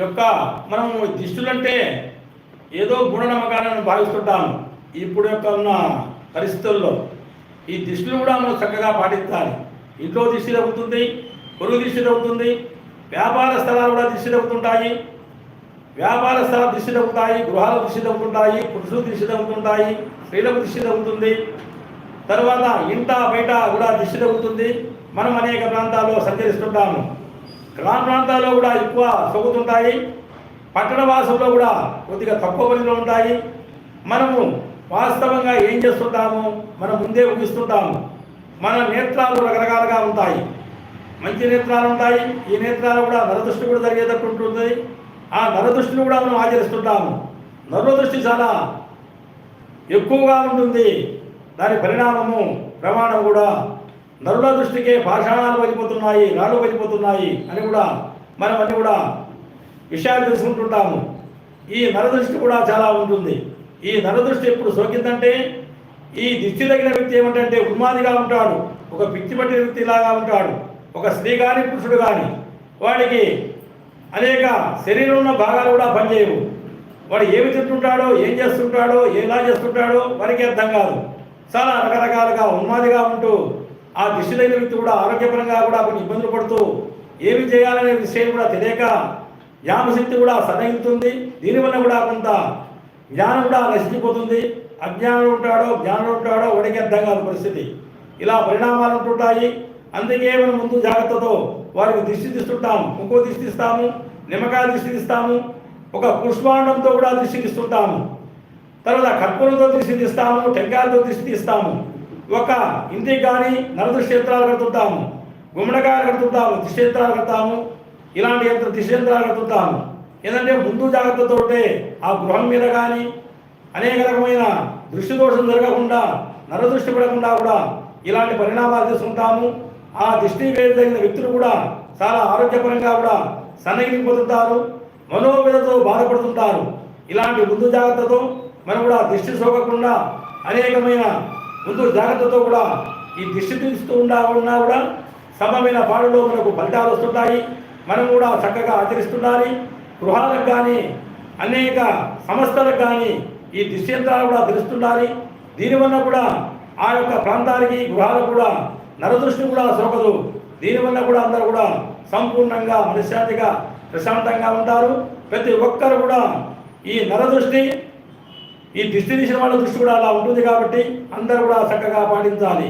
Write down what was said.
యొక్క మనము దిష్టులంటే ఏదో గుణనమ్మకాలను భావిస్తుంటాము. ఇప్పుడు యొక్క ఉన్న పరిస్థితుల్లో ఈ దిష్టులు కూడా మనం చక్కగా పాటించాలి. ఇంట్లో దిష్టి తగ్గుతుంది పొరుగు దిష్టి తగ్గుతుంది వ్యాపార స్థలాలు కూడా దిష్టి తగ్గుతుంటాయి. వ్యాపార స్థలాలు దిష్టి తగ్గుతాయి గృహాలకు దిష్టి తగ్గుతుంటాయి పురుషులు దిష్టి తగ్గుతుంటాయి స్త్రీలకు దిష్టి తగ్గుతుంది. తర్వాత ఇంట బయట కూడా దిష్టి తగ్గుతుంది. మనం అనేక ప్రాంతాల్లో సంచరిస్తుంటాము. గ్రామ ప్రాంతాల్లో కూడా ఎక్కువ సొగుతుంటాయి. పట్టణ వాసంలో కూడా కొద్దిగా తక్కువ పరిధిలో ఉంటాయి. మనము వాస్తవంగా ఏం చేస్తుంటాము? మనం ముందే ఊహిస్తుంటాము మన నేత్రాలు రకరకాలుగా ఉంటాయి. మంచి నేత్రాలు ఉంటాయి. ఈ నేత్రాలు కూడా నరదృష్టి కూడా జరిగేటట్టు ఉంటుంది. ఆ నరదృష్టిని కూడా మనం ఆచరిస్తుంటాము. నరదృష్టి చాలా ఎక్కువగా ఉంటుంది. దాని పరిణామము ప్రమాణం కూడా నరుల దృష్టికే పాషాణాలు వెళ్ళిపోతున్నాయి రాళ్ళు వెళ్ళిపోతున్నాయి అని కూడా మనం అన్ని కూడా విషయాలు తెలుసుకుంటుంటాము. ఈ నరదృష్టి కూడా చాలా ఉంటుంది. ఈ నరదృష్టి ఎప్పుడు సోకిందంటే ఈ దిష్టి తగిన వ్యక్తి ఏమిటంటే ఉన్మాదిగా ఉంటాడు. ఒక పిచ్చి పట్టిన వ్యక్తిలాగా ఉంటాడు. ఒక స్త్రీ కానీ పురుషుడు కానీ వాడికి అనేక శరీరంలో ఉన్న భాగాలు కూడా పనిచేయవు. వాడు ఏమి తింటుంటాడో ఏం చేస్తుంటాడో ఎలా చేస్తుంటాడో వారికి అర్థం కాదు. చాలా రకరకాలుగా ఉన్మాదిగా ఉంటూ ఆ దిశలైన వ్యక్తి కూడా ఆరోగ్యపరంగా కూడా కొన్ని ఇబ్బందులు పడుతూ ఏమి చేయాలనే విషయం కూడా తెలియక జ్ఞాపశక్తి కూడా సన్నగిస్తుంది దీనివల్ల కూడా కొంత జ్ఞానం కూడా నశించిపోతుంది. అజ్ఞానం ఉంటాడో జ్ఞానం ఉంటాడో వాడికి అర్థం కాదు పరిస్థితి. ఇలా పరిణామాలు ఉంటుంటాయి. అందుకే మనం ముందు జాగ్రత్తతో వారికి దిష్టి తీస్తుంటాము ఇంకో దిష్టి ఇస్తాము నిమ్మకాయ దిష్టి ఇస్తాము ఒక పుష్పాండంతో కూడా దిష్టి ఇస్తుంటాము తర్వాత కర్పూరంతో దిష్టి ఇస్తాము టెంకాయలతో దిష్టి ఇస్తాము ఒక ఇంటికి కానీ నరదృష్టి క్షేత్రాలు కడుతుంటాము గుమ్మడికాయలు కడుతుంటాము దిష్టి కడతాము ఇలాంటి యంత్ర దిష్టి కడుతుంటాము. ఏంటంటే ముందు జాగ్రత్తతో ఉంటే ఆ గృహం మీద కానీ అనేక రకమైన దృష్టి దోషం జరగకుండా నరదృష్టి పడకుండా కూడా ఇలాంటి పరిణామాలు తీసుకుంటాము ఆ దృష్టి వేయదగిన వ్యక్తులు కూడా చాలా ఆరోగ్యపరంగా కూడా సన్నగిలిపోతుంటారు మనోవేదతో బాధపడుతుంటారు. ఇలాంటి ముందు జాగ్రత్తతో మనం కూడా దృష్టి సోకకుండా అనేకమైన ముందు జాగ్రత్తతో కూడా ఈ దిష్టి తీస్తూ ఉండా ఉన్నా కూడా సమమైన పాడులో మనకు ఫలితాలు వస్తుంటాయి. మనం కూడా చక్కగా ఆచరిస్తుండాలి. గృహాలకు కానీ అనేక సంస్థలకు కానీ ఈ దిష్టి యంత్రాలు కూడా తెలుస్తుండాలి. దీనివల్ల కూడా ఆ యొక్క ప్రాంతానికి గృహాలకు కూడా నరదృష్టి కూడా సోకదు. దీనివల్ల కూడా అందరూ కూడా సంపూర్ణంగా మనశ్శాంతిగా ప్రశాంతంగా ఉంటారు. ప్రతి ఒక్కరు కూడా ఈ నరదృష్టి ఈ దృష్టి తీసిన వాళ్ళ దృష్టి కూడా అలా ఉంటుంది కాబట్టి అందరూ కూడా చక్కగా పాటించాలి.